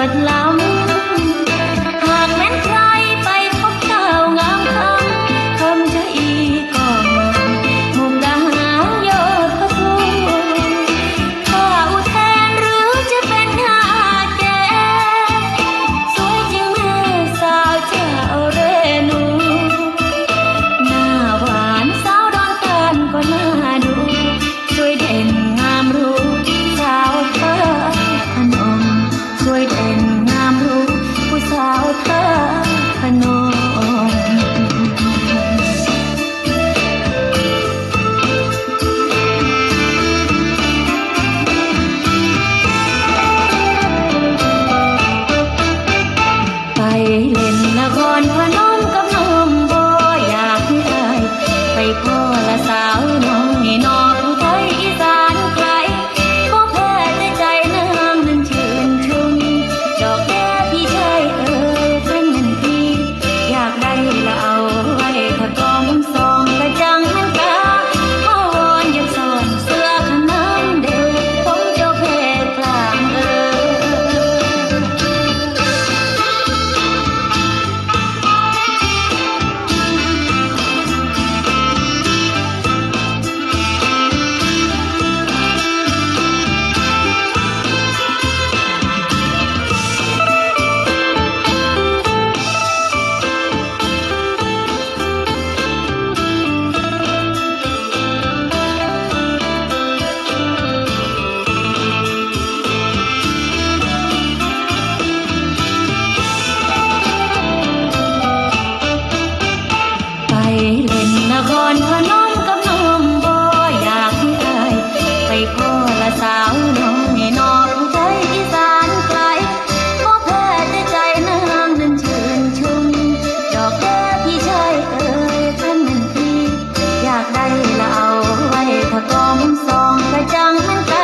heart like ไปเล่นนครพนมากได้ละเอาไว้ถ้ากองสองกระจังมันก